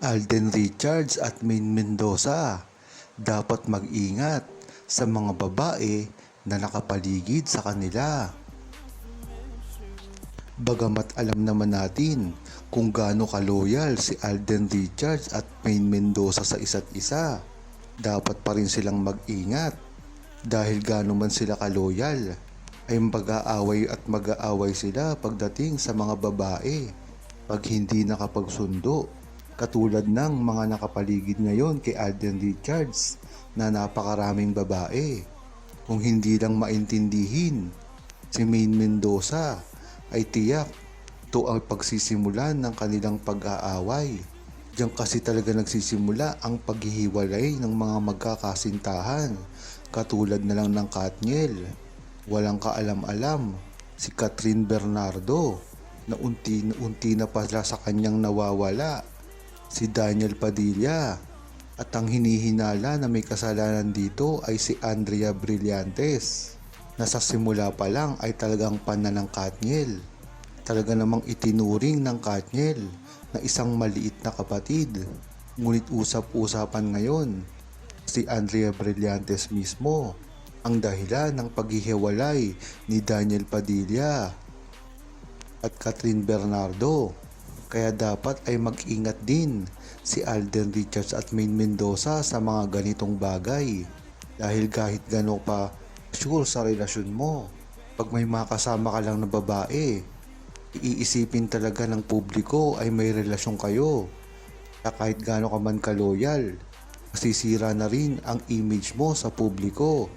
Alden Richards at Main Mendoza. Dapat mag-ingat sa mga babae na nakapaligid sa kanila. Bagamat alam naman natin kung gaano kaloyal si Alden Richards at Main Mendoza sa isa't isa, dapat pa rin silang mag-ingat. Dahil gaano man sila kaloyal ay mag-aaway at mag-aaway sila pagdating sa mga babae pag hindi nakapagsundo katulad ng mga nakapaligid ngayon kay Alden Richards na napakaraming babae. Kung hindi lang maintindihin si Main Mendoza ay tiyak to ang pagsisimulan ng kanilang pag-aaway. Diyan kasi talaga nagsisimula ang paghihiwalay ng mga magkakasintahan katulad na lang ng Katniel. Walang kaalam-alam si Catherine Bernardo na unti-unti na pala sa kanyang nawawala si Daniel Padilla at ang hinihinala na may kasalanan dito ay si Andrea Brillantes na sa simula pa lang ay talagang pana ng. Talaga namang itinuring ng Katniel na isang maliit na kapatid. Ngunit usap-usapan ngayon si Andrea Brillantes mismo ang dahilan ng paghihiwalay ni Daniel Padilla at Catherine Bernardo. Kaya dapat ay mag-ingat din si Alden Richards at Main Mendoza sa mga ganitong bagay. Dahil kahit gano pa sure sa relasyon mo, pag may makasama ka lang na babae, iisipin talaga ng publiko ay may relasyon kayo. Kaya kahit gano ka man kaloyal, masisira na rin ang image mo sa publiko.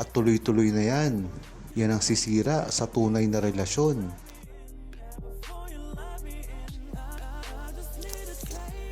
At tuloy-tuloy na yan. Yan ang sisira sa tunay na relasyon.